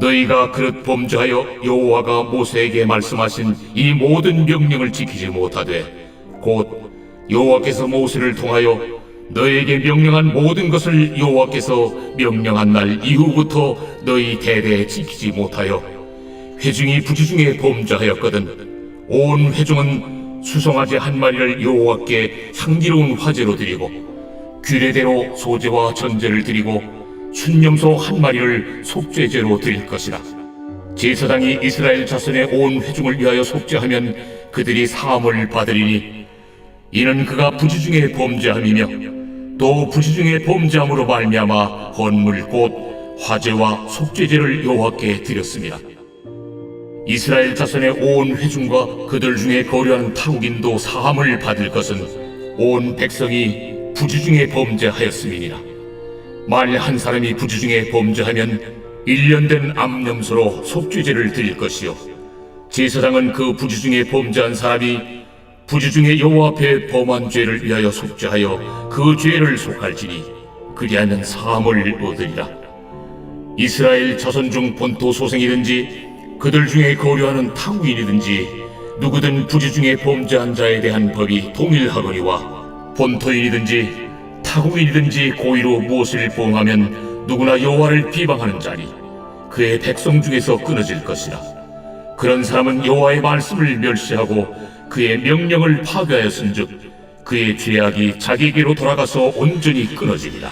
너희가 그릇 범죄하여 여호와가 모세에게 말씀하신 이 모든 명령을 지키지 못하되 곧 여호와께서 모세를 통하여 너희에게 명령한 모든 것을 여호와께서 명령한 날 이후부터 너희 대대에 지키지 못하여 회중이 부지중에 범죄하였거든. 온 회중은 수송아지 한 마리를 여호와께 향기로운 화제로 드리고 규례대로 소제와 전제를 드리고 순념소 한 마리를 속죄제로 드릴 것이라 제사장이 이스라엘 자손의 온 회중을 위하여 속죄하면 그들이 사함을 받으리니 이는 그가 부지 중에 범죄함이며 또 부지 중에 범죄함으로 말미암아 헌물 곧 화제와 속죄제를 여호와께 드렸습니다. 이스라엘 자손의 온 회중과 그들 중에 거류하는 타국인도 사함을 받을 것은 온 백성이 부지 중에 범죄하였음이니라. 만일 한 사람이 부지중에 범죄하면 일년된 암염소로 속죄제를 드릴 것이요 제사장은 그 부지중에 범죄한 사람이 부지중에 여호와 앞에 범한 죄를 위하여 속죄하여 그 죄를 속할지니 그리하면 사함을 얻으리라. 이스라엘 자손 중 본토 소생이든지 그들 중에 거류하는 타국인이든지 누구든 부지 중에 범죄한 자에 대한 법이 동일하거니와 본토인이든지 타국인이든지 고의로 무엇을 범하면 누구나 여호와를 비방하는 자니 그의 백성 중에서 끊어질 것이라. 그런 사람은 여호와의 말씀을 멸시하고 그의 명령을 파괴하였은즉 그의 죄악이 자기에게로 돌아가서 온전히 끊어지리라